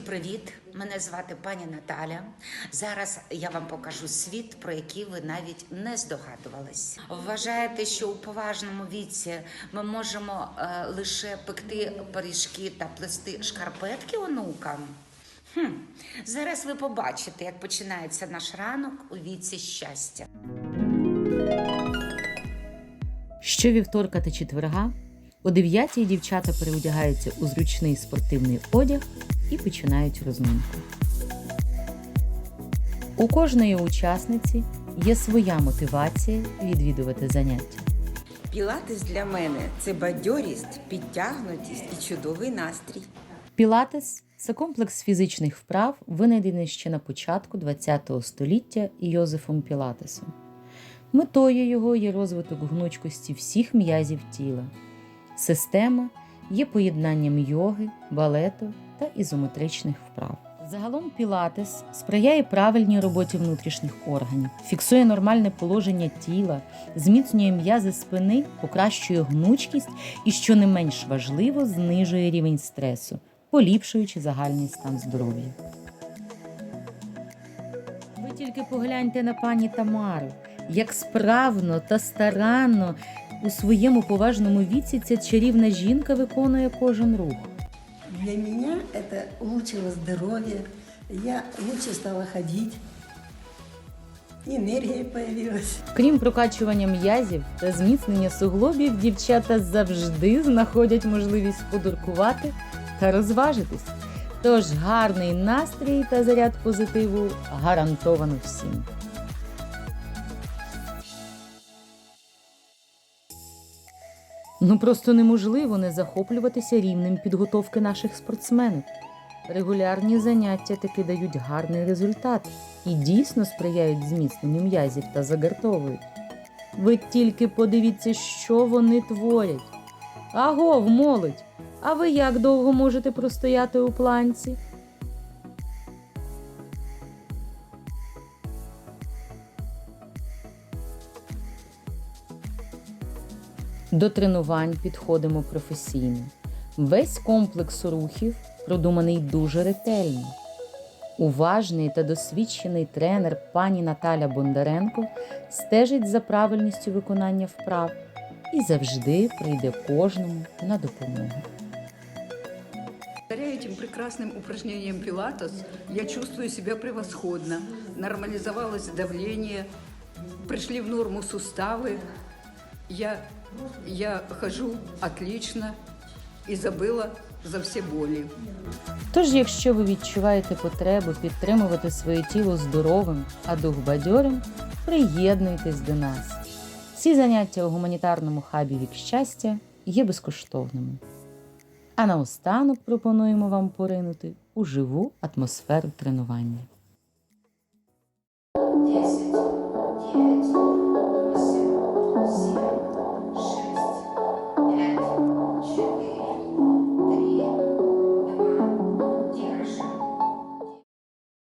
привіт! Мене звати пані Наталя. Зараз я вам покажу світ, про який ви навіть не здогадувались. Вважаєте, що у поважному віці ми можемо е, лише пекти пиріжки та плести шкарпетки онукам? Хм. Зараз ви побачите, як починається наш ранок у віці щастя. Щовівторка та четверга о 9 дівчата переодягаються у зручний спортивний одяг і починають розминку. У кожної учасниці є своя мотивація відвідувати заняття. Пілатес для мене це бадьорість, підтягнутість і чудовий настрій. Пілатес це комплекс фізичних вправ, винайдений ще на початку ХХ століття Йозефом Пілатесом. Метою його є розвиток гнучкості всіх м'язів тіла. Система є поєднанням йоги, балету та ізометричних вправ. Загалом пілатес сприяє правильній роботі внутрішніх органів, фіксує нормальне положення тіла, зміцнює м'язи спини, покращує гнучкість і, що не менш важливо, знижує рівень стресу, поліпшуючи загальний стан здоров'я. Ви тільки погляньте на пані Тамару, як справно та старанно у своєму поважному віці ця чарівна жінка виконує кожен рух. Для меня это улучшило здоровье, я лучше стала ходить, энергия появилась. Крім прокачування м'язів та зміцнення суглобів, дівчата завжди знаходять можливість подуркувати та розважитись. Тож гарний настрій та заряд позитиву гарантовано всім. Ну просто неможливо не захоплюватися рівнем підготовки наших спортсменів. Регулярні заняття таки дають гарний результат і дійсно сприяють зміцненню м'язів та загартовують. Ви тільки подивіться, що вони творять. Агов, молодь! А ви як довго можете простояти у планці? До тренувань підходимо професійно. Весь комплекс рухів продуманий дуже ретельно. Уважний та досвідчений тренер пані Наталя Бондаренко стежить за правильністю виконання вправ і завжди прийде кожному на допомогу. Благодаря этим прекрасным упражнениям пилатес я чувствую себя превосходно. Нормализовалось давление, пришли в норму суставы. Я, я хожу отлично и забыла за все боли. Тож, якщо ви відчуваєте потребу підтримувати своє тіло здоровим, а дух бадьорим, приєднуйтесь до нас. Всі заняття у гуманітарному хабі вік щастя є безкоштовними. А наостанок пропонуємо вам поринути у живу атмосферу тренування. Десять, дев'ять,